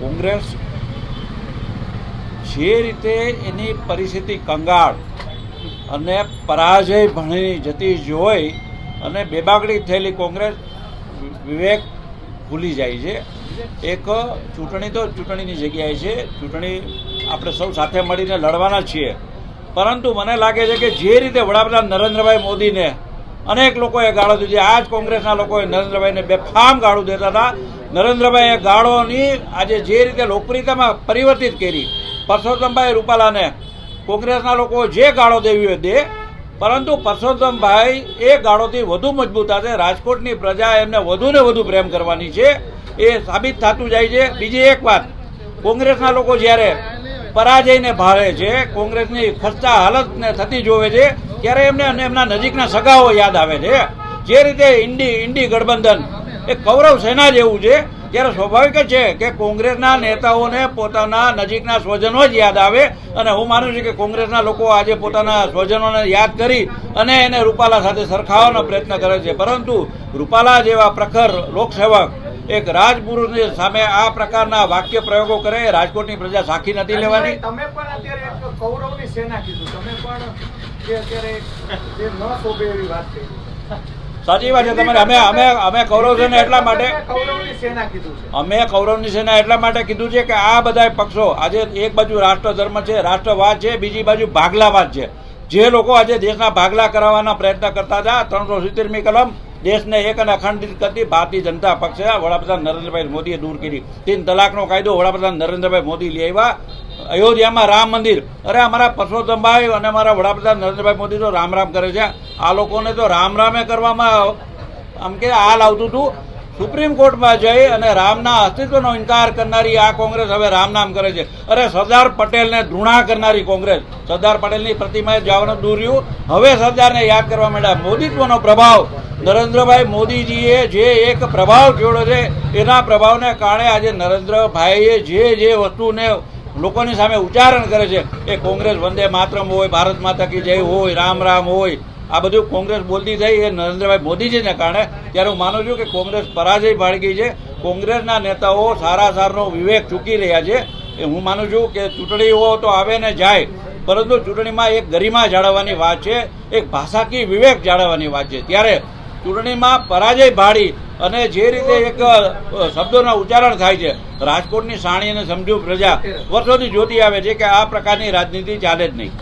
કોંગ્રેસ જે રીતે એની પરિસ્થિતિ કંગાળ અને પરાજય ભણી જતી જોઈ અને બેબાગડી થયેલી કોંગ્રેસ વિવેક ભૂલી જાય છે. એક ચૂંટણી તો ચૂંટણીની જગ્યાએ છે. ચૂંટણી આપણે સૌ સાથે મળીને લડવાના છીએ. પરંતુ મને લાગે છે કે જે રીતે વડાપ્રધાન નરેન્દ્રભાઈ મોદીને અનેક લોકોએ ગાળો દીધી આ જ કોંગ્રેસના લોકોએ નરેન્દ્રભાઈને બેફામ ગાળું દેતા હતા. નરેન્દ્રભાઈએ ગાળોની આજે જે રીતે લોકપ્રિયતામાં પરિવર્તિત કરી, પરસોત્તમભાઈ રૂપાલાને કોંગ્રેસના લોકો જે ગાળો દેવી હોય દે પરંતુ પરસોત્તમભાઈ એ ગાળોથી વધુ મજબૂત હશે. રાજકોટની પ્રજા એમને વધુ ને વધુ પ્રેમ કરવાની છે. એ સાબિત થતું જાય છે. બીજી એક વાત, કોંગ્રેસના લોકો જ્યારે પરાજયને ભાળે છે, કોંગ્રેસની ખસ્તા હાલતને થતી જોવે છે, ત્યારે એમને અને એમના નજીકના સગાઓ યાદ આવે છે. જે રીતે ઇન્ડી ઇન્ડી ગઠબંધન એ કૌરવ સેના જેવું છે. ત્યારે સ્વાભાવિક છે કે કોંગ્રેસના નેતાઓને પોતાના નજીકના સ્વજનો જ યાદ આવે. અને હું માનું છું કે કોંગ્રેસના લોકો આજે પોતાના સ્વજનોને યાદ કરી અને એને રૂપાલા સાથે સરખાવવાનો પ્રયત્ન કરે છે. પરંતુ રૂપાલા જેવા પ્રખર લોકસેવક એક રાજપુરુષની સામે આ પ્રકારના વાક્ય પ્રયોગો કરે રાજકોટની પ્રજા સાખી નથી લેવાની. તમે પણ અત્યારે એક કૌરવની સેના કીધું. તમે પણ જે અત્યારે જે ન શોભે એવી વાત કરી. સાચી વાત છે તમારે અમે અમે અમે કૌરવ સેના એટલા માટે અમે કૌરવની સેના એટલા માટે કીધું છે કે આ બધા પક્ષો આજે એક બાજુ રાષ્ટ્ર ધર્મ છે રાષ્ટ્રવાદ છે બીજી બાજુ ભાગલાવાદ છે. જે લોકો આજે દેશના ભાગલા કરાવવાના પ્રયત્ન કરતા હતા ત્રણસો સિત્તેરમી કલમ દેશને એક અને અખંડિત કરતી ભારતીય જનતા પક્ષે વડાપ્રધાન નરેન્દ્રભાઈ મોદીએ દૂર કરી. તીન તલાકનો કાયદો વડાપ્રધાન નરેન્દ્રભાઈ મોદી લઈ આવ્યા. અયોધ્યામાં રામ મંદિર. અરે અમારા પરસોત્તમભાઈ અને અમારા વડાપ્રધાન નરેન્દ્રભાઈ મોદી તો રામ રામ કરે છે. આ લોકોને તો રામ રામે કરવામાં આમ કે હાલ આવતું હતું સુપ્રીમ કોર્ટમાં જઈ અને રામના અસ્તિત્વનો ઇનકાર કરનારી આ કોંગ્રેસ હવે રામ નામ કરે છે. અરે સરદાર પટેલને ધૃણા કરનારી કોંગ્રેસ. સરદાર પટેલની પ્રતિમાએ જવાનું દૂર રહ્યું. હવે સરદારને યાદ કરવા માંડ્યા. મોદીત્વનો પ્રભાવ. નરેન્દ્રભાઈ મોદીજીએ જે એક પ્રભાવ જોડ્યો છે, એના પ્રભાવને કારણે આજે નરેન્દ્રભાઈએ જે જે વસ્તુને લોકોની સામે ઉચ્ચારણ કરે છે, એ કોંગ્રેસ વંદે માતરમ હોય, ભારત માતા કી જય હોય, રામ રામ હોય, આ બધું કોંગ્રેસ બોલતી થઈ, એ નરેન્દ્રભાઈ મોદીજીને કારણે. ત્યારે હું માનું છું કે કોંગ્રેસ પરાજય ગઈ છે. કોંગ્રેસના નેતાઓ સારા સારનો વિવેક ચૂકી રહ્યા છે. એ હું માનું છું કે ચૂંટણીઓ તો આવે ને જાય, પરંતુ ચૂંટણીમાં એક ગરિમા જાળવવાની વાત છે, એક ભાષાકીય વિવેક જાળવવાની વાત છે. ત્યારે ચૂંટણીમાં પરાજય ભાડી અને જે રીતે એક શબ્દોના ઉચ્ચારણ થાય છે, રાજકોટની સાણી અને સમજુ પ્રજા વર્ષોથી જોતી આવે છે કે આ પ્રકારની રાજનીતિ ચાલે જ નહીં.